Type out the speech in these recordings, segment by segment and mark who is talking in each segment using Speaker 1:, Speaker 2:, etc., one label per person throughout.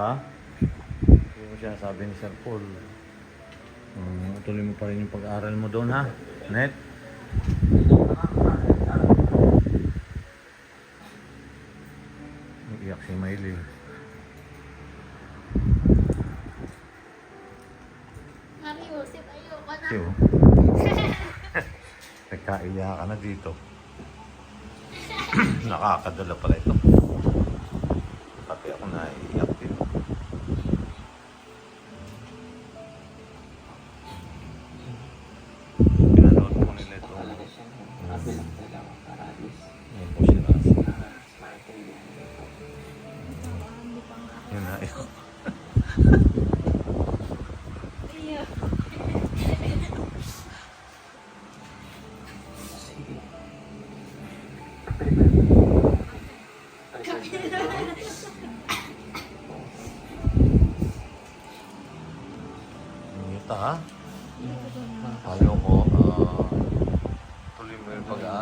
Speaker 1: Ha. Hindi mo siya sabi ni Sir Paul. Um, tuloy mo pa rin yung pag-aaral mo doon ha. Net? Iyak si Miley.
Speaker 2: Mami Joseph, ayoko na.
Speaker 1: Tiyo. Nagkaiya ka na dito. Nakakadala pala ito.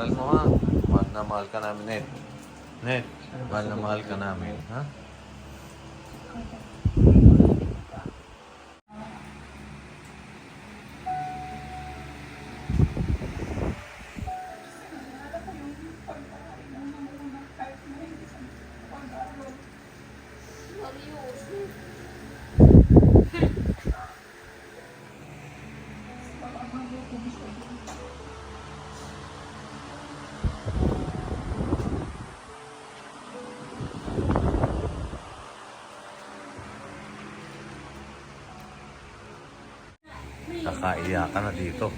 Speaker 1: मालिक मोहन मालिका नाम net net मालिका नाम
Speaker 2: है हाँ
Speaker 1: Kakaiya ka na dito.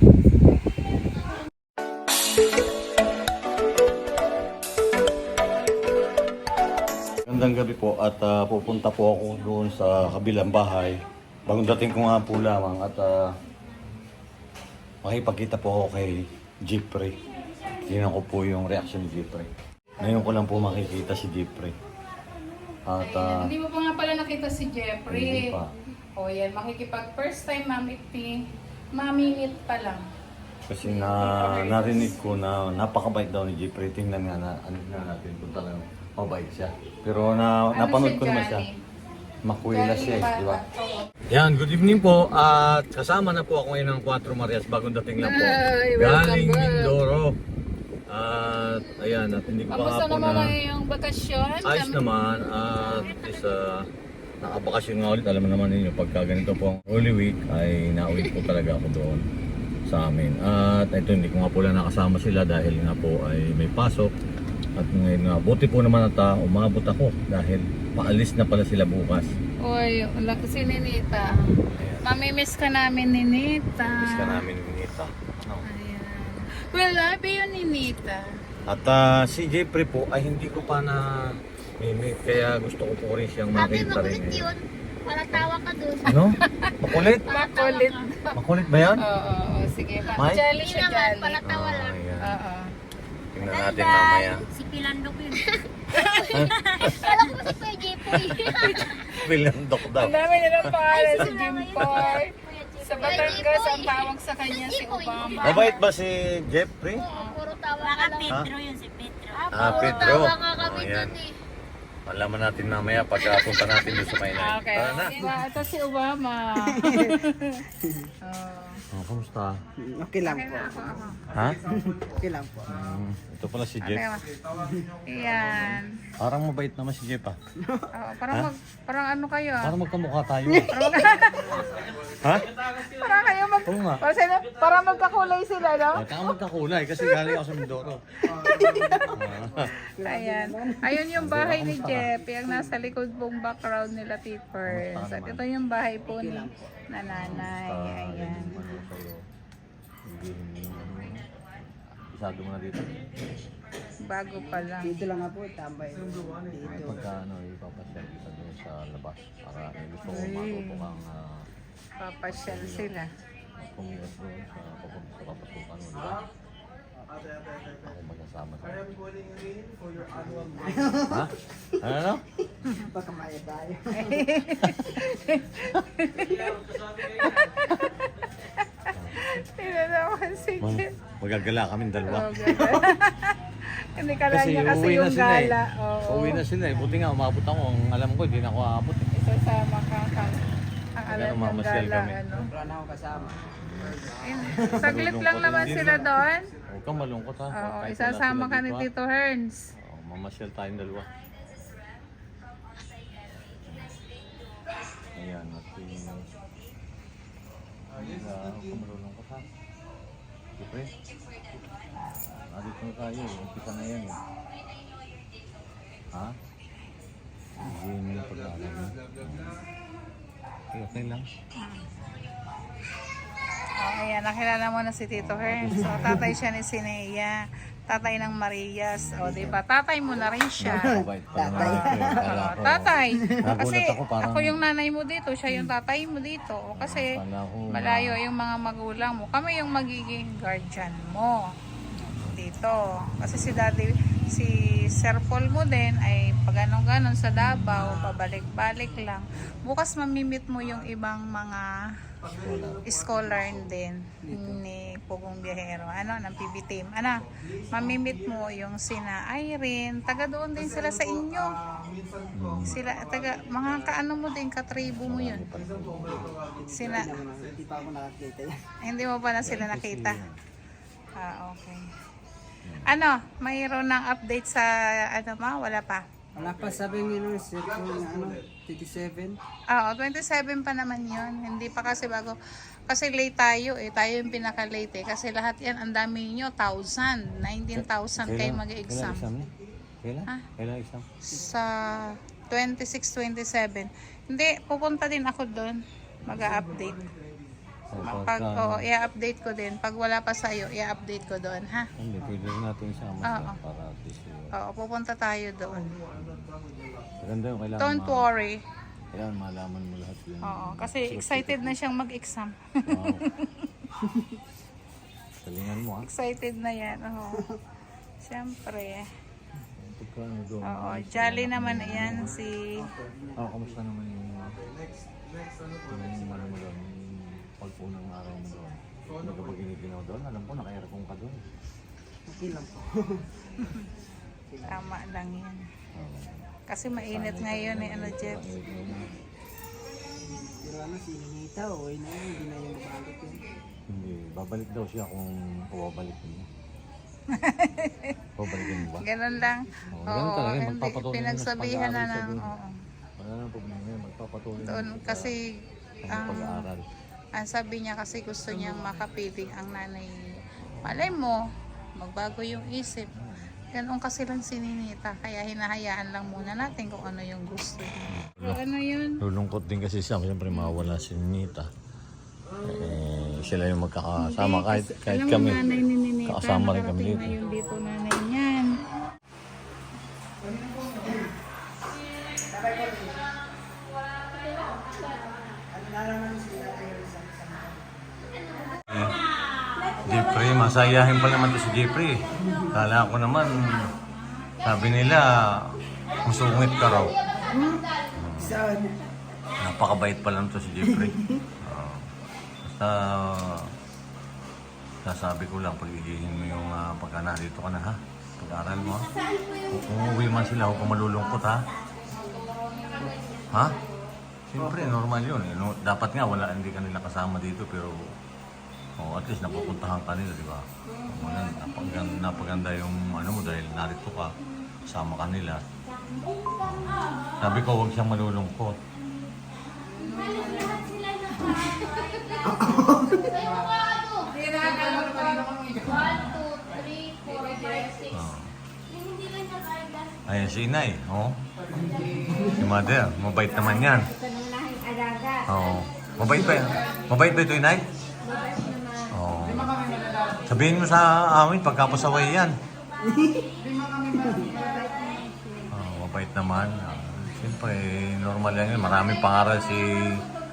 Speaker 1: Gandang gabi po at ah, pupunta po ako doon sa kabilang bahay. Bagong dating ko nga po lamang at ah, makipagkita po ako kay Jeffrey. Tingnan ko po yung reaction ni Jeffrey. Ngayon ko lang po makikita si Jeffrey. At ah,
Speaker 3: Hindi mo pa nga pala nakita si Jeffrey.
Speaker 1: Hindi pa.
Speaker 3: O yan, makikipag first time Mami P. Maminit pa lang.
Speaker 1: Kasi na narinig ko na napakabait daw ni Jeffrey. Tingnan nga na, ano nga natin kung talagang mabait siya. Pero na, napanood ko naman siya. Makuwila siya eh, di ba? Yan, good evening po. At kasama na po ako ngayon ng Cuatro Marias. Bagong dating lang po.
Speaker 3: Ay, welcome
Speaker 1: Galing
Speaker 3: back.
Speaker 1: Mindoro. At ayan, at hindi ko pa
Speaker 3: Kamusta
Speaker 1: nga po
Speaker 3: naman
Speaker 1: na...
Speaker 3: ang iyong bakasyon?
Speaker 1: Ayos naman. At is uh, nakabakasyon nga ulit. Alam naman ninyo, pagka ganito po ang Holy Week ay nauwi po talaga ako doon sa amin. At ito, hindi ko nga po lang nakasama sila dahil nga po ay may pasok. At ngayon nga, buti po naman at uh, umabot ako dahil paalis na pala sila bukas.
Speaker 3: Uy, wala ko si Ninita.
Speaker 1: Ayan.
Speaker 3: Mamimiss ka namin, Ninita.
Speaker 1: Miss ka namin, Nita. No.
Speaker 3: Ayan. Well, love you, Ninita.
Speaker 1: At ah, si Jeffrey po ay hindi ko pa na meet kaya gusto ko po rin siyang
Speaker 2: Sabi
Speaker 1: makita rin.
Speaker 2: makulit
Speaker 1: ngayon.
Speaker 2: yun. Para tawa ka dun.
Speaker 1: Ano? Makulit?
Speaker 3: Makulit.
Speaker 1: Makulit ba yan?
Speaker 3: Oo, oo, oo. sige.
Speaker 1: Mike?
Speaker 3: Jolly
Speaker 2: Hindi
Speaker 3: siya,
Speaker 2: naman,
Speaker 3: jolly.
Speaker 2: para tawa
Speaker 1: Ah,
Speaker 2: lang.
Speaker 1: ayan.
Speaker 3: Oo.
Speaker 1: Tingnan natin mamaya.
Speaker 2: Si Pilandok yun. Kala ko kasi Kuya Jepoy.
Speaker 1: Bilang dok daw.
Speaker 3: Ang dami nilang pangalan si Jimpoy. Sa Batangas, ang tawag sa kanya si Obama.
Speaker 1: Mabait ba si Jeffrey?
Speaker 2: Oo, Puro tawa ka lang.
Speaker 1: Pedro
Speaker 2: yun si Pedro.
Speaker 1: Ah,
Speaker 2: puro
Speaker 1: Pedro.
Speaker 2: tawa nga kami
Speaker 1: Oh, yan.
Speaker 2: dun eh.
Speaker 1: Malaman natin mamaya pagkapunta natin doon sa Maynay.
Speaker 3: Okay.
Speaker 1: Tara na.
Speaker 3: Diba? Ito si Obama. oh.
Speaker 1: Oh, kamusta?
Speaker 4: Okay lang po.
Speaker 3: ako.
Speaker 1: Ha?
Speaker 4: Okay lang po.
Speaker 1: Hmm, ito pala si Jeff.
Speaker 3: wa- Ayan.
Speaker 1: Parang mabait naman si Jeff ah.
Speaker 3: Oh, parang, mag, parang ano kayo ah.
Speaker 1: Parang magkamukha tayo. ha?
Speaker 3: Parang.
Speaker 1: Oo nga.
Speaker 3: Parang, sila, parang magkakulay sila, no?
Speaker 1: Magkaka magkakulay kasi galing ako sa Mindoro.
Speaker 3: Ayan. Ayun yung bahay ni Jeff. Yung nasa likod pong background nila, Tipers. At ito yung bahay po ni nanay. Ayan.
Speaker 1: Isado mo na dito.
Speaker 3: Bago pa lang.
Speaker 4: Dito lang nga po, tambay. Dito.
Speaker 1: Pagka ano, ipapasyal kita doon sa labas. Para gusto ko matuto kang uh,
Speaker 3: Papasyal sila.
Speaker 1: Pumiwas doon sa papunta sa papasukan mo. Diba? Ako magsasama sa Ha? Ano?
Speaker 4: Baka maya tayo.
Speaker 3: Tinanawan si Jeff.
Speaker 1: magagala kami dalawa.
Speaker 3: Oh. Hindi ka lang niya kasi yung
Speaker 1: sila eh.
Speaker 3: gala. Oo.
Speaker 1: Uuwi na sila eh. Buti nga, umabot ako. Ang alam ko, hindi na ako aabot eh.
Speaker 3: Isasama ka ka. Ang alam ng
Speaker 1: mamasyal
Speaker 3: gala,
Speaker 1: kami.
Speaker 3: ano.
Speaker 4: Wala na akong kasama.
Speaker 3: Ayun, Saglit lang naman sila doon.
Speaker 1: Huwag kang malungkot ha.
Speaker 3: Oo,
Speaker 1: Kahit
Speaker 3: isasama
Speaker 1: wala
Speaker 3: ka
Speaker 1: sila
Speaker 3: ni
Speaker 1: dito, ha.
Speaker 3: Tito Herns.
Speaker 1: Oo, mamasyal tayong dalawa. Ayan, at yung... Ayan, ah, huwag kang malulungkot ha. Siyempre. Nandito na tayo, eh. umpisa na yan eh. Ha? Hindi mo na pag-aaral. Okay, okay lang.
Speaker 3: Oh, ayan, nakilala mo na si Tito Herns. So, tatay siya ni Sinea. Tatay ng Marias. O, di ba? Tatay mo na rin siya. Oh,
Speaker 1: ko-
Speaker 3: tatay.
Speaker 1: Nagulat
Speaker 3: Kasi
Speaker 1: ako,
Speaker 3: yung nanay mo dito, siya yung tatay mo dito. O, Kasi malayo yung mga magulang mo. Kami yung magiging guardian mo dito. Kasi si daddy, si Sir Paul mo din ay pag ganon sa Davao, pabalik-balik lang. Bukas mamimit mo yung ibang mga scholar din ni Pugong Biyahero. Ano, ng PB team. Ano, mamimit mo yung sina Irene. Taga doon din sila sa inyo. Sila, taga, mga kaano mo din, katribo mo yun. Sina,
Speaker 4: hindi
Speaker 3: mo pa na sila nakita? Ah, okay. Ano, mayroon ng update sa ano ma? Wala pa.
Speaker 4: Wala pa sabi ng ano, circle na ano, 27.
Speaker 3: Ah, 27 pa naman yun. Hindi pa kasi bago. Kasi late tayo eh. Tayo yung pinaka-late eh. Kasi lahat yan, ang dami nyo, 1,000. 19,000 kayo mag-exam.
Speaker 1: Kailan exam niya? Kailan? Kailan exam?
Speaker 3: Sa 26, 27. Hindi, pupunta din ako doon. Mag-update. Pag, oo, i-update ko din. Pag wala pa sa'yo, i-update ko doon, ha?
Speaker 1: Hindi, pwede rin natin isama
Speaker 3: Oo.
Speaker 1: siya para at least uh,
Speaker 3: Oo, pupunta tayo doon.
Speaker 1: maganda yung kailangan
Speaker 3: Don't
Speaker 1: ma-
Speaker 3: worry.
Speaker 1: Kailangan malaman mo lahat yun.
Speaker 3: Oo, kasi excited na siyang mag-exam.
Speaker 1: Wow. Talingan mo ah.
Speaker 3: excited na yan. Oo. Siyempre.
Speaker 1: Pagka ano doon.
Speaker 3: Oo, jolly naman yan si...
Speaker 1: Oh, kamusta naman yung yung ano mo doon, yung pagpunang araw mo doon. Hindi ka ba giniginaw doon? Alam ko, naka-aircon ka doon.
Speaker 4: Lang po.
Speaker 3: Tama lang yan. Kasi mainit ngayon eh, ano, Jeff?
Speaker 4: Pero ano, si Ninita, okay na yun. Hindi na yung balik yun.
Speaker 1: Hindi, babalik daw siya kung pababalikin mo. Pabalikin mo ba?
Speaker 3: Ganun lang.
Speaker 1: Oo, ganun talaga,
Speaker 3: hindi,
Speaker 1: magpapatuloy na
Speaker 3: pinagsabihan na
Speaker 1: sa
Speaker 3: ng...
Speaker 1: pag-aaral
Speaker 3: Oo.
Speaker 1: Wala nang problema yun, magpapatuloy
Speaker 3: Doon,
Speaker 1: na
Speaker 3: kasi
Speaker 1: ang
Speaker 3: ang,
Speaker 1: pag-aaral.
Speaker 3: Ang sabi niya kasi gusto niyang makapiling ang nanay. Malay mo, magbago yung isip. Ganon kasi lang si Ninita. Kaya hinahayaan lang muna natin kung ano yung gusto niya. So, ano yun?
Speaker 1: Lulungkot din kasi siya, siyempre mawala si Nita. Eh, sila yung magkakasama kahit, kahit
Speaker 3: Alam mo,
Speaker 1: kami.
Speaker 3: nanay ni Ninita,
Speaker 1: Kakasama rin kami
Speaker 3: nakarating
Speaker 1: dito.
Speaker 3: na yun dito nanay niyan.
Speaker 1: Jeffrey, masayahin pa naman to si Jeffrey. Kala ko naman, sabi nila, masungit ka raw.
Speaker 4: Saan?
Speaker 1: Napakabait pa lang to si Jeffrey. Oo. basta, sasabi ko lang, pagigihin mo yung uh, pagka narito ka na ha. Pag-aral mo ha. Kung umuwi man sila, huwag kang malulungkot ha. Ha? Siyempre, normal yun. eh, no? Dapat nga, wala, hindi ka nila kasama dito, pero oh, at least napupuntahan ka nila, di ba? Napaganda, napaganda yung ano mo dahil narito ka, kasama ka nila. Sabi ko, huwag siyang malulungkot. Oh. Ayan si inay, oh. Si mother, mabait naman yan. Oo. Mabait ba? Mabait ba ito inay? Oo. Sabihin mo sa amin, pagkapasaway yan. Oh, mabait naman. Ah, Siyempre, normal lang yun. Maraming pangaral si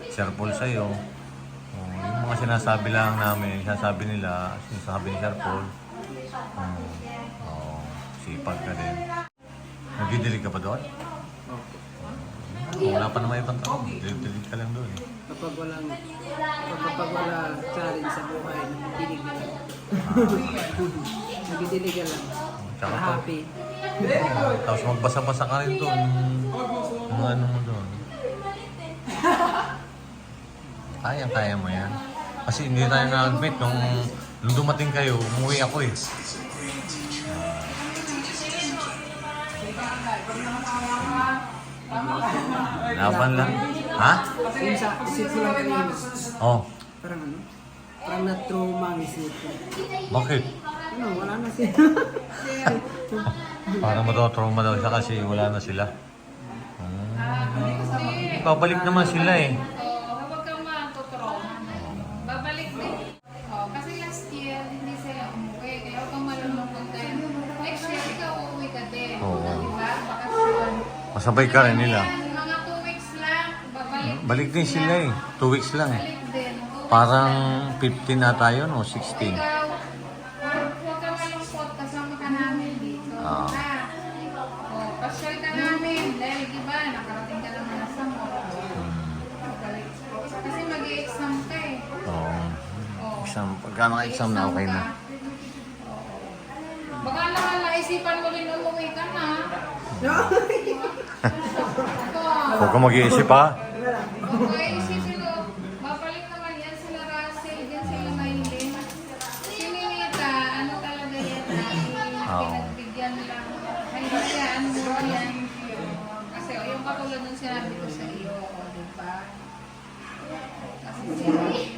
Speaker 1: Sir Paul sa'yo. Oh, yung mga sinasabi lang namin, sinasabi nila, sinasabi ni Sir Paul. Oh, oh, sipag ka din. Nagdidilig ka pa doon? Wala pa naman ibang tao. Dilig ka lang doon.
Speaker 4: Kapag walang, kapag wala challenge sa buhay, nagidilig ka lang. Nagidilig ka lang.
Speaker 1: Tsaka
Speaker 4: Happy.
Speaker 1: tapos magbasa-basa ka rin doon. Ang ano mo doon. Kaya, kaya mo yan. Kasi hindi tayo na-admit nung, nung dumating kayo, umuwi ako eh. Laban lang. Ha?
Speaker 4: Yung sa isip ko lang kanina.
Speaker 1: Oh,
Speaker 4: Parang ano? Parang na-trauma ang isip ko.
Speaker 1: bakit?
Speaker 4: Ano, wala na siya.
Speaker 1: Parang matotrauma daw siya kasi wala na sila. Ah. Babalik naman sila eh. Masabay ka rin nila.
Speaker 3: Mga two weeks lang. Babalik.
Speaker 1: Balik din sila eh. Two weeks lang.
Speaker 3: Balik din. Two weeks
Speaker 1: Parang
Speaker 3: lang.
Speaker 1: 15 na tayo no? 16.
Speaker 3: Ikaw, huwag kang malungkot. Kasama ka namin dito.
Speaker 1: Oo.
Speaker 3: Ha? Oh, pasyal ka namin. Dahil iba, nakarating ka naman sa mall. Balik. Kasi mag-i-exam ka eh.
Speaker 1: Oo.
Speaker 3: Oh.
Speaker 1: Exam. Pagka naka-exam na okay na.
Speaker 3: Baka naman naisipan mo rin umuwi ka na.
Speaker 1: Huwag ka mag-iisip ha.
Speaker 3: Okay, isipin mo, babalik naman yan sila Russell, yan sila Maylin. Si ano talaga yan, ay
Speaker 1: Oo.
Speaker 3: lang. Ay, kaya, ano mo yan. Kasi oh, yung katulad ng sinabi ko sa iyo, di ba? Kasi si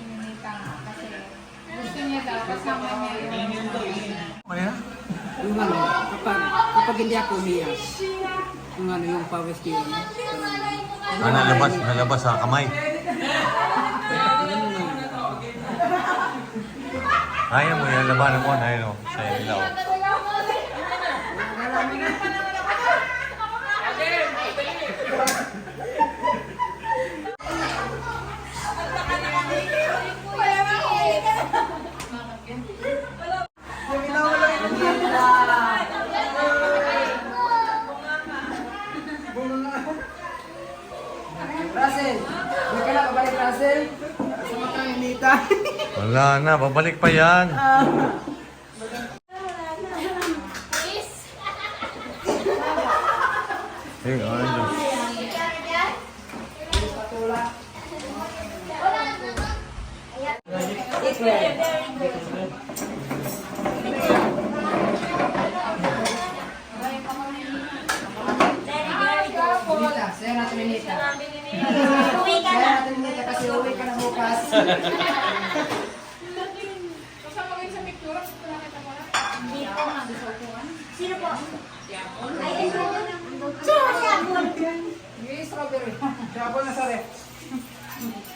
Speaker 3: Ninita kasi gusto niya daw, kasama niya yung
Speaker 1: yan?
Speaker 4: Yung ano, kapag, kapag hindi ako umiyak, yung ano, yung power steering.
Speaker 1: Ah, nalabas, nalabas sa kamay. Kaya mo yan, labanan mo. Ayun o, sa ilaw. Wala na, babalik pa yan. Eh, ano?
Speaker 4: Saya natin ni Nita. Saya natin ni Nita kasi uwi ka na bukas.
Speaker 3: Kasama kayo sa picture, gusto na kita mo na.
Speaker 2: Sino po? Ay, ito. Sino si Abon?
Speaker 4: Yung strawberry. Sabon na sa ref.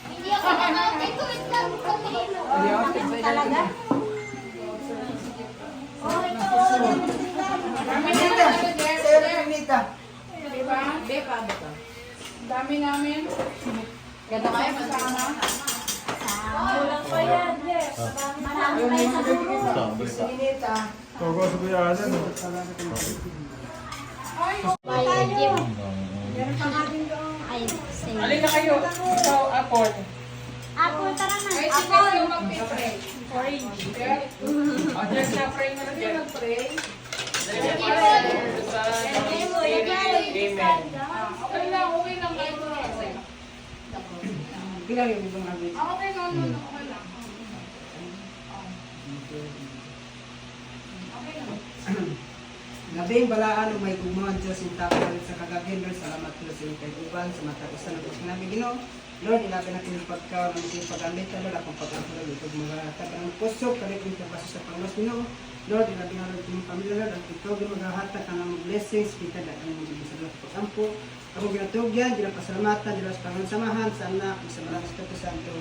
Speaker 2: Hindi ako ano. Ito, ito lang.
Speaker 4: Hindi ako excited.
Speaker 2: Talaga? Oh, ito.
Speaker 3: Dami
Speaker 4: Nita!
Speaker 3: namin, ano, Jeff,
Speaker 4: Saya
Speaker 3: Jeff.
Speaker 4: natin ni Nita.
Speaker 3: Diba? Diba? Dami namin. Ganda kayo, masama.
Speaker 2: Kulang pa yan, Jeff. Marami pa yan sa dulo.
Speaker 4: Si Nita.
Speaker 2: Bayan, Jeff. Ay, same.
Speaker 3: Alin na kayo? Ikaw, Apple.
Speaker 2: Apple, tara na.
Speaker 3: Ay, si
Speaker 2: Apple.
Speaker 3: Yung mag-pray. Jeff? O, Jeff na pray mo na, Jeff. Mag-pray. Okay lang, okay lang kayo.
Speaker 4: Kailan yung ibang nabi?
Speaker 3: Ah, Okay lang, no, no, okay lang.
Speaker 4: Labing balaan o may gumawan Diyos yung tapos sa kagagin Lord, salamat ko sa iyong kaiguban, sa matapusan ng Diyos namin Ginoo. Lord, ilabi na kini pagkaw ng iyong pag-amit Lord, akong pag-ampulan ito mga taga ng puso, kalit yung tabaso sa Panginoon Ginoo. Lord, ilabi na Lord yung pamilya Lord, at ito gumagahata ka ng blessings, kita na ang mga sa Lord pag-ampo. Ako ginatugyan, ginapasalamatan, sa Panginoon samahan, sa anak, sa malakas ka Santo.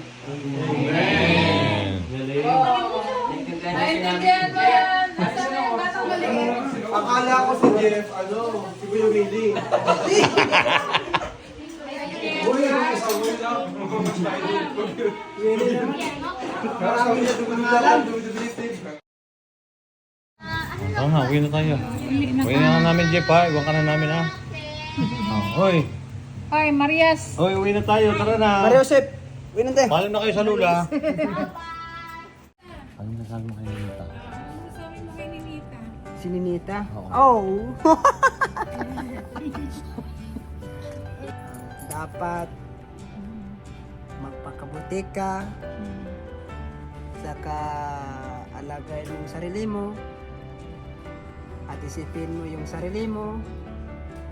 Speaker 3: Naintindihan mo yan. Basta na yung batang maliit.
Speaker 5: Akala ko si Jeff, ano, si Kuya Willie. Uy, isang uwi na. Marami na dumidalan, dumidalan.
Speaker 1: Tama na, uwi na tayo. Uwi na namin, Jeff ha. Iwan ka na namin ha. Oh, hoy.
Speaker 3: Hoy, Marias.
Speaker 1: Hoy, uwi na tayo. Tara na.
Speaker 4: Mario Joseph, winante.
Speaker 1: Paalam na kayo sa lula. Ano na sabi mo kay
Speaker 4: Si Ninita? Oh! Dapat magpakabuti ka, saka alagayin mo yung sarili mo, at isipin mo yung sarili mo,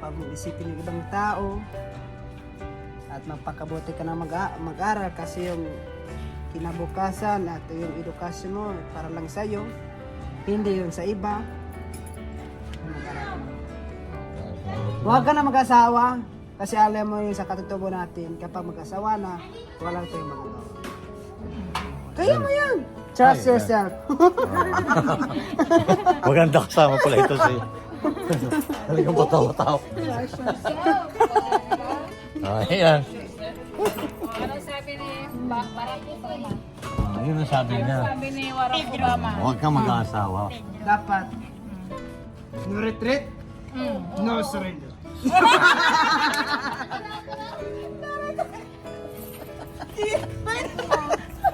Speaker 4: pag mo isipin yung ibang tao, at magpakabuti ka na mag- mag-aral kasi yung kinabukasan at yung edukasyon mo para lang sa'yo, hindi yun sa iba. Huwag ka na mag-asawa kasi alam mo yung sa katutubo natin kapag mag-asawa na wala tayong magagawa. Kaya mo yan! Trust
Speaker 1: Ay,
Speaker 4: yourself.
Speaker 1: Maganda kasama pala ito si... Talagang patawa-tawa. Ayan.
Speaker 3: Ano sabi ni ba- Barack Obama?
Speaker 1: Ah, yun ang sabi niya.
Speaker 3: Sabi ni Barack Obama.
Speaker 1: Huwag kang mag-aasawa.
Speaker 4: Dapat No retreat, mm. no surrender.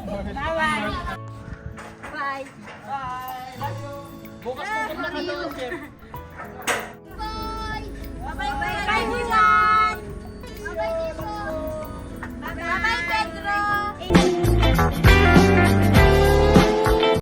Speaker 4: Bye-bye.
Speaker 2: Bye. Bye.
Speaker 5: Bukas po kami nakatulog, sir. Bye. Bye-bye. Bye. Bye.